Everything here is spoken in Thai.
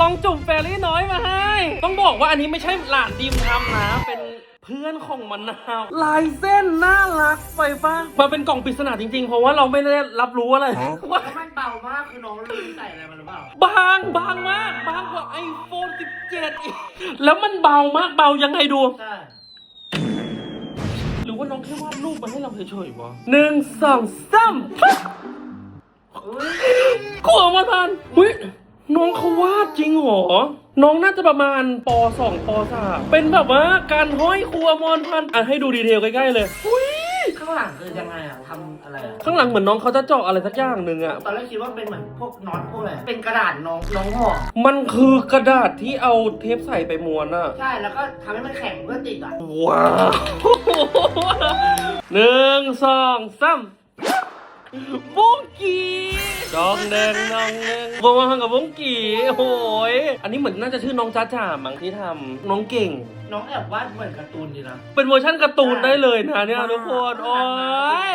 ซองจุ่มแฟรี่น้อยมาให้ ต้องบอกว่าอันนี้ไม่ใช่หลานดิมทำนะ เป็นเพื่อนของมันนาว ลายเส้นน่ารักไปปะมาเป็นกล่องปริศนาจริงๆ เพราะว่าเราไม่ได้รับรู้อะไรว่าแล้วมันเบามากคือน้องลืมใส่อะไรมาหรือเปล่า บางบางมากบางกว่า iPhone 17อีก แล้วมันเบามากเบายังไงดูใช่หรือว่าน้องแค่วาดรูปมาให้เราเฉยๆวะหนึ่งสองสามอุ้ยกลัวมาทันอุ้ย น้องเขาวาดจริงเหรอ น้องน่าจะประมาณปสองปสามเป็นแบบว่าการห้อยครัวมอนพันอะให้ดูดีเทลใกล้ๆเลยอุ้ยข้างหลังคือยังไงอะทำอะไรอะ ข้างหลังเหมือนน้องเขาจะเจาะอะไรสักอย่างหนึ่งอะ ตอนแรกคิดว่าเป็นเหมือนพวกน็อตพวกอะไร เป็นกระดาษน้องน้องห่อมันคือกระดาษที่เอาเทปใส่ไปม้วนอะ ใช่ แล้วก็ทำให้มันแข็งเพื่อติดอะ ว้าวหนึ่งสองสาม บุ้งกีดองแดงดองแดงวงมากับบุ้งกีโอ้ยอันนี้เหมือนน่าจะชื่อน้องจ้าจ่ามั้งที่ทำน้องเก่ง น้องแอบวาดเหมือนการ์ตูนดีนะ เป็นเวอร์ชันการ์ตูนได้เลยนะเนี่ยว้าวทุกคนโอ้ย